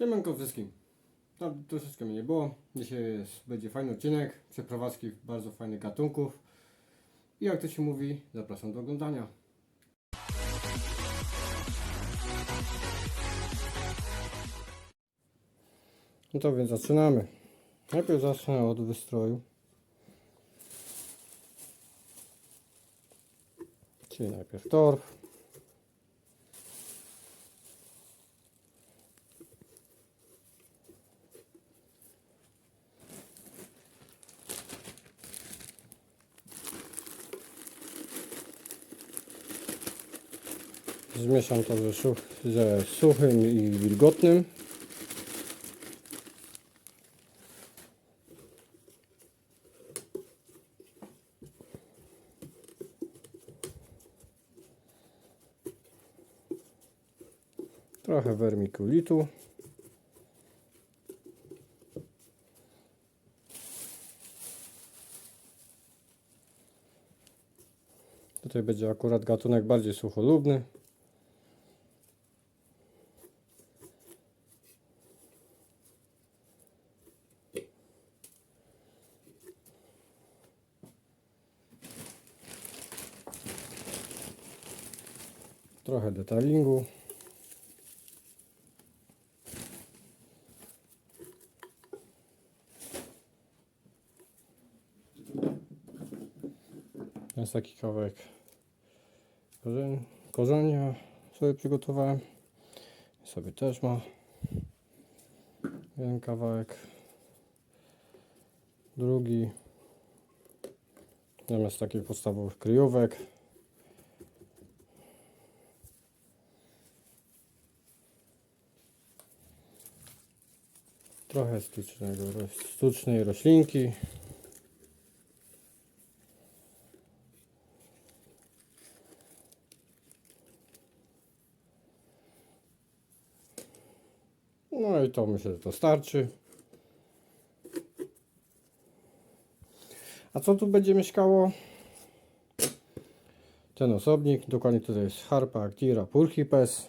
Siemanko wszystkim. Tam troszeczkę mnie nie było. Dzisiaj jest, będzie fajny odcinek. Przeprowadzki bardzo fajnych gatunków. I jak to się mówi, zapraszam do oglądania. No to więc zaczynamy. Najpierw zacznę od wystroju. Czyli najpierw torf. Zmieszam to ze, such, ze suchym i wilgotnym. Trochę wermikulitu. Tutaj będzie akurat gatunek bardziej sucholubny. Trochę detailingu. Jest taki kawałek korzenia sobie przygotowałem. Sobie też ma jeden kawałek. Drugi. Zamiast takich podstawowych kryjówek. Trochę sztucznego, sztucznej roślinki. No i to myślę, że to starczy. A co tu będzie mieszkało? Ten osobnik, dokładnie tutaj jest Harpa actira purchipes.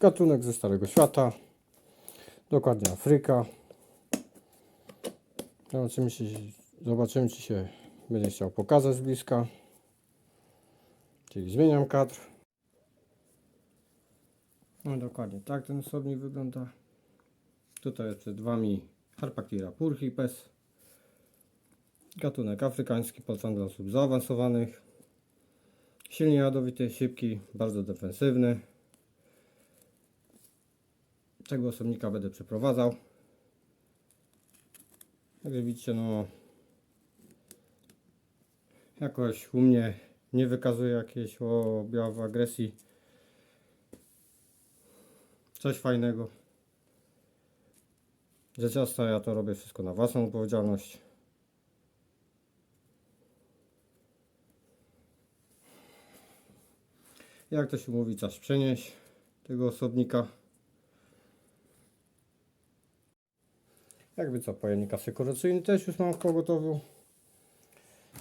Gatunek ze Starego Świata. Dokładnie Afryka. Zobaczymy, czy, zobaczymy, czy się będzie chciał pokazać z bliska. Czyli zmieniam kadr. No dokładnie, tak ten osobnik wygląda. Tutaj jest przed Wami Harpactira purchipes. Gatunek afrykański podfan dla osób zaawansowanych. Silnie jadowity, szybki, bardzo defensywny. Tego osobnika będę przeprowadzał. Jak widzicie, no jakoś u mnie nie wykazuje jakiejś objawów agresji. Coś fajnego. Rzecz jasna, ja to robię wszystko na własną odpowiedzialność. Jak to się mówi, czas przenieść tego osobnika. Jakby co, pojemnik asekuracyjny też już mam w pogotowiu.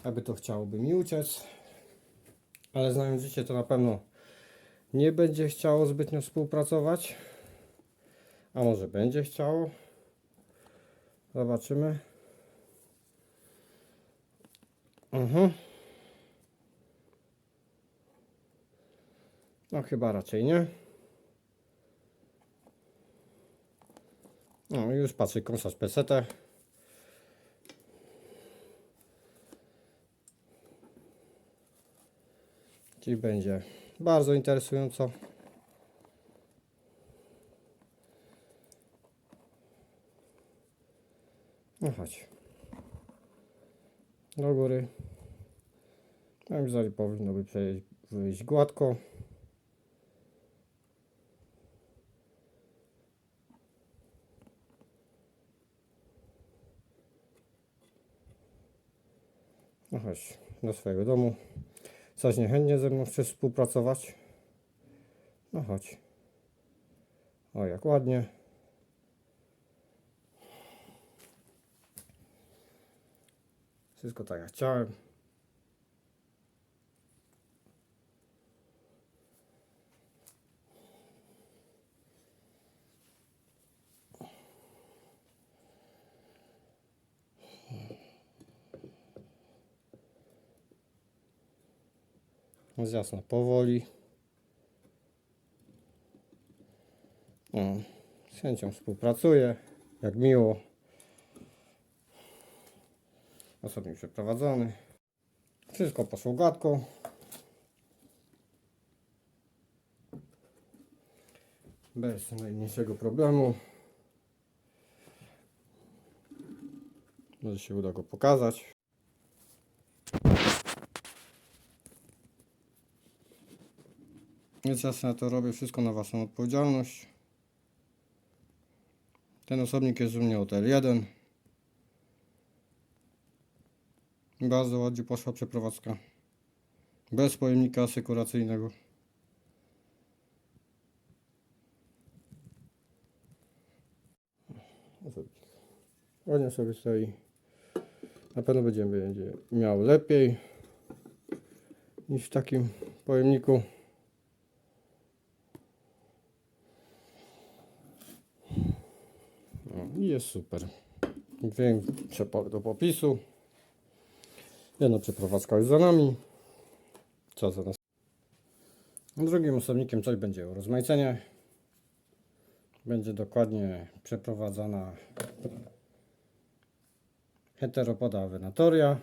Jakby to chciałoby mi uciec. Ale znając życie, to na pewno nie będzie chciało zbytnio współpracować. A może będzie chciało? Zobaczymy. Mhm. No chyba raczej nie. No już patrzę kąsacz pesetę. Czyli będzie bardzo interesująco. No chodź. Do góry. Moim zdaniem powinno by przejść, wyjść gładko. No chodź do swojego domu. Coś niechętnie ze mną chcesz współpracować? No chodź. O, jak ładnie. Wszystko tak jak chciałem. Jasno, powoli. O, z chęcią współpracuję, jak miło. Osobnik przeprowadzony. Wszystko poszło gładko. Bez najmniejszego problemu. Może się uda go pokazać. Więc jasne, ja to robię wszystko na własną odpowiedzialność. Ten osobnik jest u mnie od L1. Bardzo ładnie poszła przeprowadzka. Bez pojemnika asekuracyjnego. Ładnie sobie stoi. Na pewno będzie, będzie miał lepiej niż w takim pojemniku. I jest super. Większe do popisu. Jedna przeprowadzka już za nami. Co za nas? Drugim osobnikiem coś będzie urozmaicenie. Będzie dokładnie przeprowadzana heteropoda wenatoria.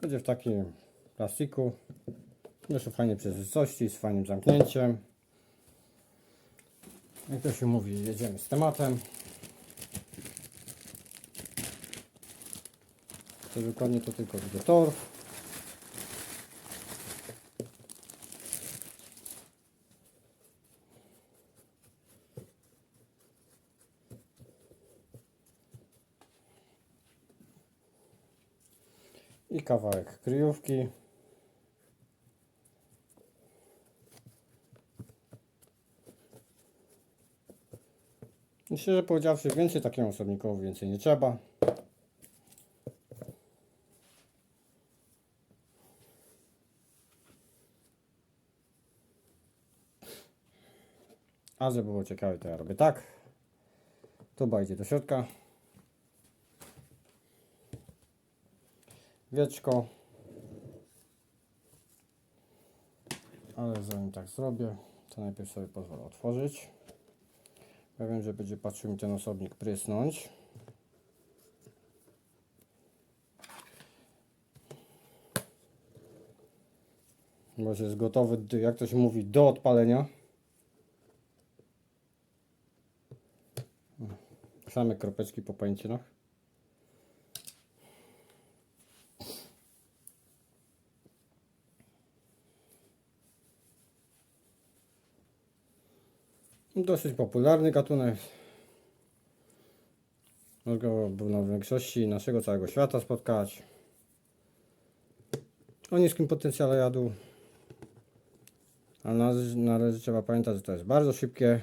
Będzie w takim plastiku. Jeszcze fajnie przezrostości, z fajnym zamknięciem. Jak to się mówi, jedziemy z tematem. To dokładnie to tylko będzie torf. I kawałek kryjówki. I Szczerze powiedziawszy, więcej takiemu osobnikowi więcej nie trzeba. A żeby było ciekawe, to ja robię tak. Tuba idzie do środka. Wieczko. Ale zanim tak zrobię, to najpierw sobie pozwolę otworzyć. Ja wiem, że będzie patrzył mi ten osobnik prysnąć. Bo jest gotowy, jak to się mówi, do odpalenia. Same kropeczki po pęcinach. Dosyć popularny gatunek. Można go był w większości naszego całego świata spotkać. O niskim potencjale jadu. Ale należy, należy trzeba pamiętać, że to jest bardzo szybkie.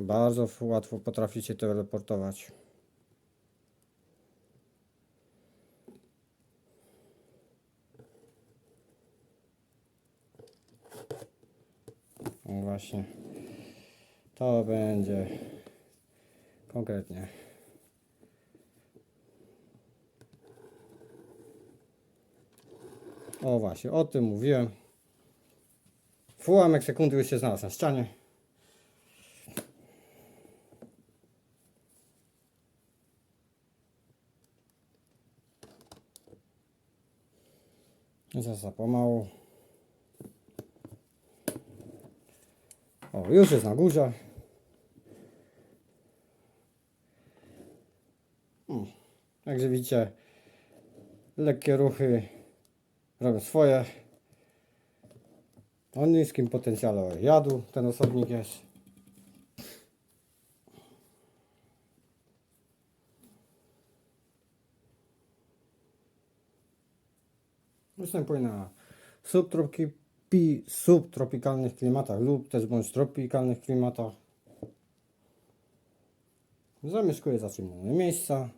Bardzo łatwo potrafi się teleportować. O właśnie. To będzie konkretnie. O właśnie, o tym mówiłem. Fułamek sekundy już się znalazł na ścianie. Zaraz za pomału. O, już jest na górze. Mm. Także widzicie, lekkie ruchy robią swoje. O niskim potencjale jadu ten osobnik jest. Występuje na subtropi, pi- subtropikalnych klimatach lub też bądź tropikalnych klimatach. Zamieszkuje zaciemnione miejsca.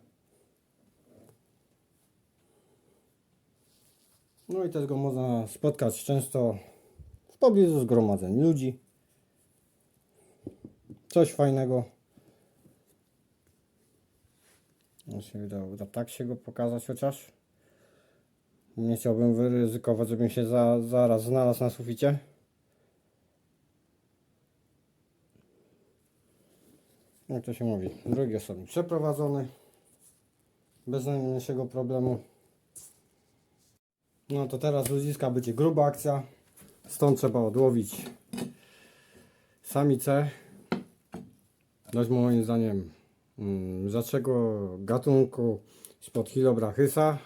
No i też go można spotkać często w pobliżu zgromadzeń ludzi. Coś fajnego. No się uda, uda tak się go pokazać chociaż. Nie chciałbym wyryzykować, żebym się za, zaraz znalazł na suficie. Jak to się mówi? Drugi osobnik przeprowadzony. Bez najmniejszego problemu. No to teraz ludziska będzie gruba akcja. Stąd trzeba odłowić samicę. Dość moim zdaniem mm, rzadszego gatunku spod Hilobrachysa.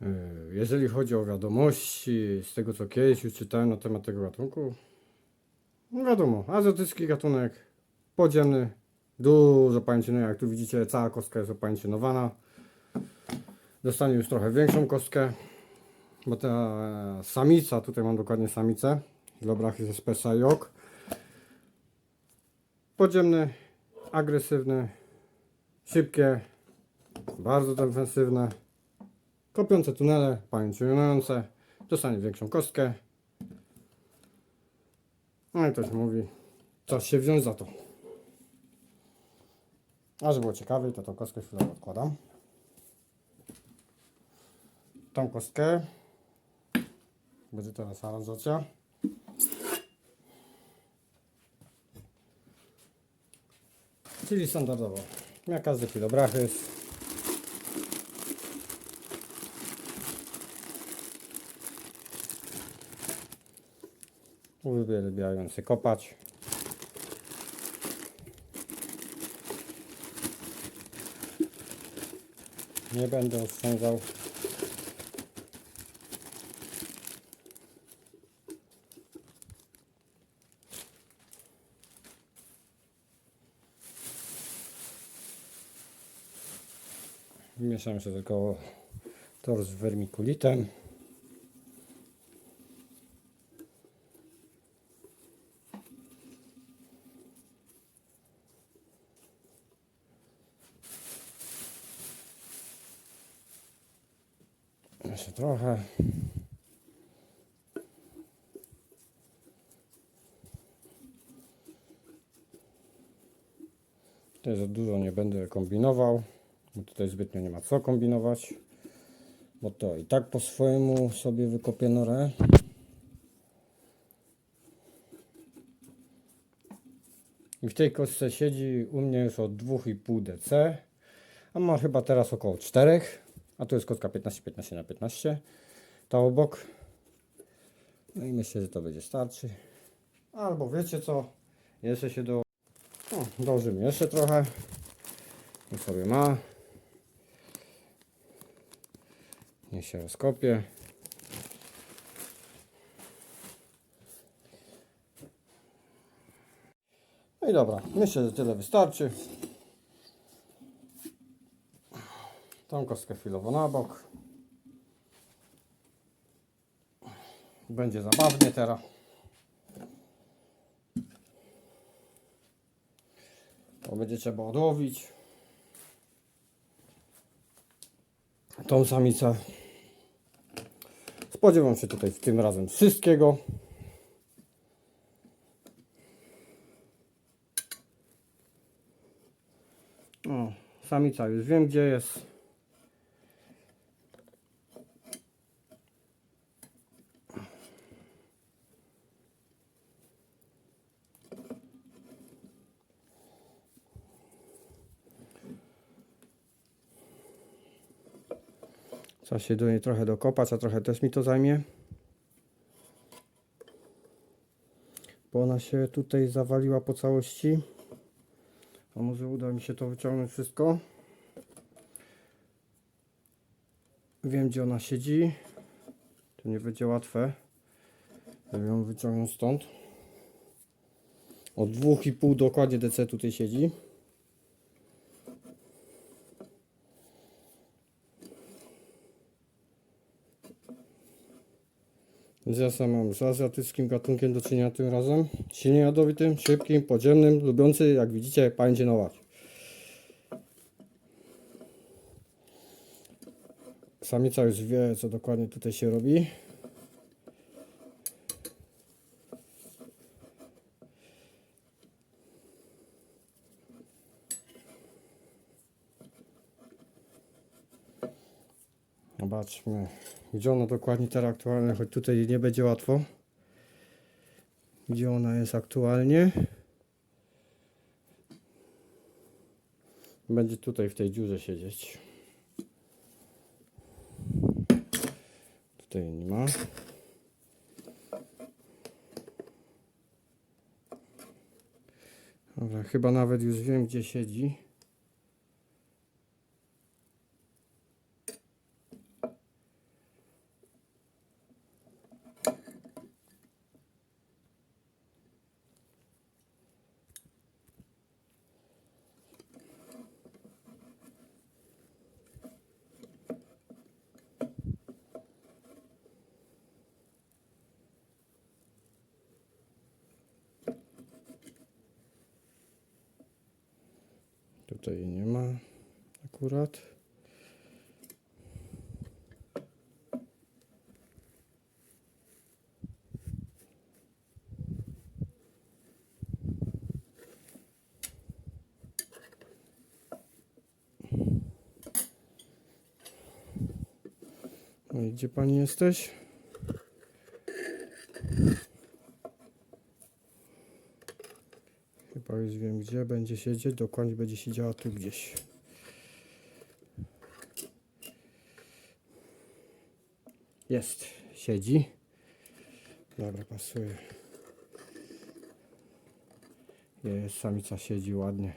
Yy, Jeżeli chodzi o wiadomości z tego co kiedyś już czytałem na temat tego gatunku, no wiadomo, azjatycki gatunek, podziemny, dużo pajęczyny, jak tu widzicie cała kostka jest opajęczynowana. Dostanie już trochę większą kostkę, bo ta samica, tutaj mam dokładnie samicę, Hilobrachys espesa jok. Podziemny, agresywny, szybkie, bardzo defensywne, kopiące tunele, pajęczynujące, dostanie większą kostkę. No i to się mówi, czas się wziąć za to. A żeby było ciekawiej, to tą kostkę chwilę odkładam. Tą kostkę będzie teraz aranżacja. Czyli standardowo, jak każdy kilobrachys. Uwielbiający kopać. Nie będę oszczędzał. Mieszam jeszcze tylko tor z wermikulitem. Jeszcze trochę. Tutaj za dużo nie będę kombinował, bo tutaj zbytnio nie ma co kombinować, bo to i tak po swojemu sobie wykopię norę. I w tej kostce siedzi u mnie już od 2,5 DC, a ma chyba teraz około 4, a tu jest kostka 15-15 na 15, ta obok. No i myślę, że to będzie starczy. Albo wiecie co, jeszcze się do... O, dążymy jeszcze trochę. Niech sobie ma. Niech się rozkopie. No i dobra, myślę, że tyle wystarczy. Tą kostkę chwilowo na bok. Będzie zabawnie teraz. To będzie trzeba odłowić. Tą samicę. Spodziewam się tutaj w tym razem wszystkiego. O, samica już wiem gdzie jest. Trzeba się do niej trochę dokopać, a trochę też mi to zajmie. Bo ona się tutaj zawaliła po całości. A może uda mi się to wyciągnąć wszystko. Wiem gdzie ona siedzi. To nie będzie łatwe. Żeby ją wyciągnąć stąd. Od 2,5 dokładnie DC tutaj siedzi. Więc ja sam mam z azjatyckim gatunkiem do czynienia tym razem. Silnie jadowitym, szybkim, podziemnym, lubiący, jak widzicie, pajęczynować. Samica już wie, co dokładnie tutaj się robi. Zobaczmy, gdzie ona dokładnie teraz aktualnie, choć tutaj nie będzie łatwo. Gdzie ona jest aktualnie. Będzie tutaj w tej dziurze siedzieć. Tutaj nie ma. Dobra, chyba nawet już wiem gdzie siedzi. Tutaj nie ma akurat. No gdzie pani jesteś? Chyba już wiem gdzie będzie siedzieć, dokładnie będzie siedziała tu gdzieś. Jest, siedzi. Dobra, pasuje. Jest, samica siedzi ładnie.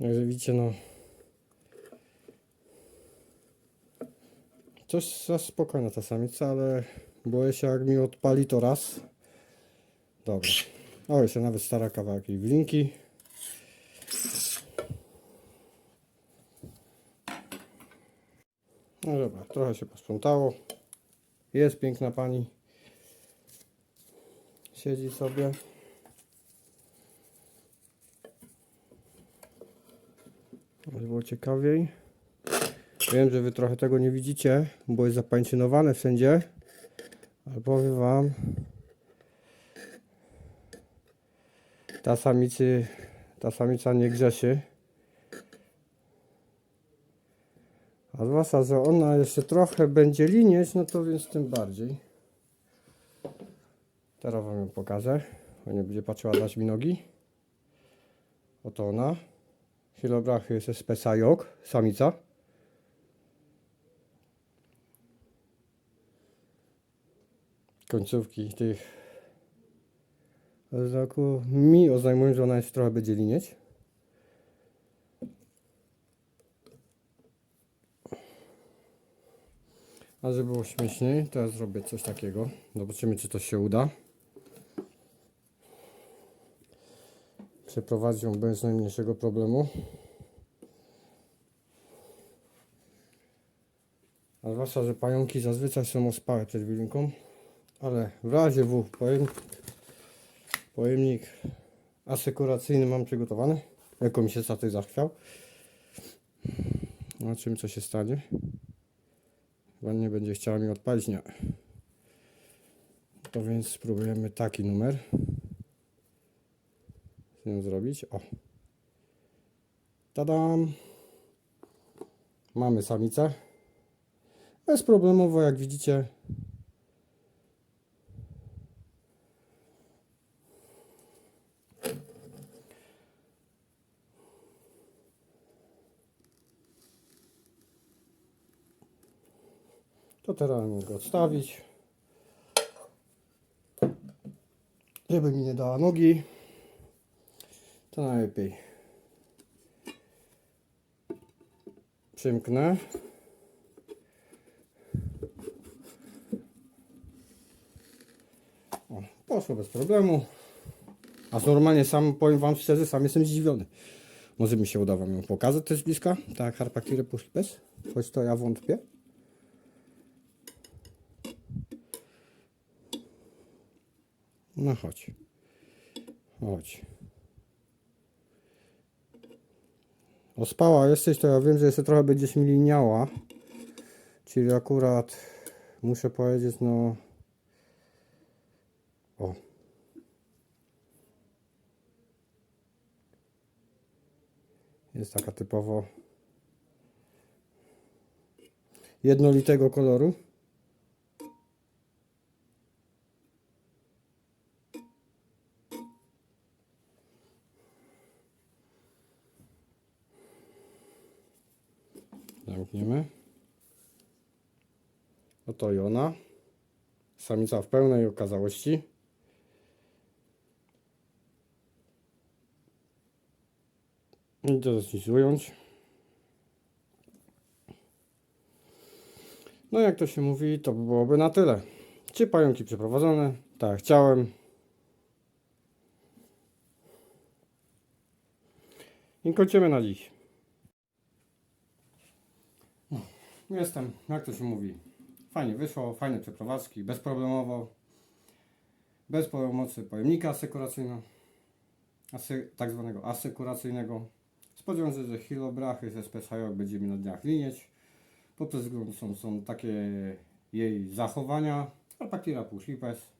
Jak widzicie, no Coś za spokojna ta samica, ale boję się jak mi odpali to raz. Dobra. O, jeszcze nawet stara kawałek jej wlinki. No dobra, trochę się posprzątało. Jest piękna pani. Siedzi sobie. Było ciekawiej. Wiem, że wy trochę tego nie widzicie, bo jest zapańczynowane wszędzie. Ale powiem wam. Ta samicy, ta samica nie grzeszy. A zwłaszcza, że ona jeszcze trochę będzie linieć, no to więc tym bardziej. Teraz wam ją pokażę. Nie będzie patrzyła dać mi nogi. Oto ona. Hilobrachy jest spesa jog, samica. Końcówki tych znaku mi oznajmują, że ona jeszcze trochę będzie linieć. A żeby było śmieszniej, teraz zrobię coś takiego. Zobaczymy, czy to się uda. Przeprowadzić ją bez najmniejszego problemu. A zwłaszcza, że pająki zazwyczaj są ospałe przed wilinką. Ale w razie W pojem, pojemnik asekuracyjny mam przygotowany. Jako mi się statek zachwiał. Zobaczymy co się stanie. Chyba nie będzie chciała mi odpalić, nie. To więc spróbujemy taki numer z nią zrobić. O. Tadam! Mamy samicę. Bezproblemowo, jak widzicie, To teraz mogę odstawić. Żeby mi nie dała nogi. To najlepiej przymknę. O, poszło bez problemu. A normalnie sam powiem wam szczerze, sam jestem zdziwiony. Może mi się uda wam ją pokazać też bliska, tak jak Harpakirę bez, choć to ja wątpię. No chodź. Chodź. Ospała jesteś, to ja wiem, że jeszcze trochę będziesz mi liniała. Czyli akurat muszę powiedzieć, no... O. Jest taka typowo jednolitego koloru. Zamkniemy. Oto i ona. Samica w pełnej okazałości. I zacząć ująć. No jak to się mówi, to byłoby na tyle. Czy pająki przeprowadzone? Tak, chciałem. I kończymy na dziś. No, Jestem, jak to się mówi, fajnie wyszło, fajne przeprowadzki, bezproblemowo, bez pomocy pojemnika asekuracyjnego, asy, tak zwanego asekuracyjnego. Spodziewam się, że hilobrachy ze specjalnie będziemy na dniach linieć. Tym względem są, są takie jej zachowania, Alpakira półślipes.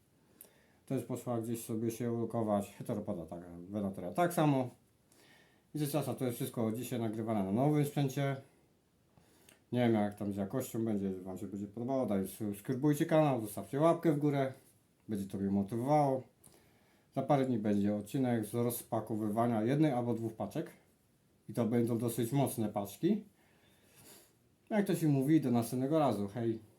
Też poszła gdzieś sobie się ulokować. Heteropoda tak, Venatera tak samo. I ze czasem to jest wszystko dzisiaj nagrywane na nowym sprzęcie. Nie wiem jak tam z jakością będzie, Wam się będzie podobało. Daj, subskrybujcie kanał, zostawcie łapkę w górę. Będzie to mnie motywowało. Za parę dni będzie odcinek z rozpakowywania jednej albo dwóch paczek. I to będą dosyć mocne paczki. Jak to się mówi, do następnego razu. Hej!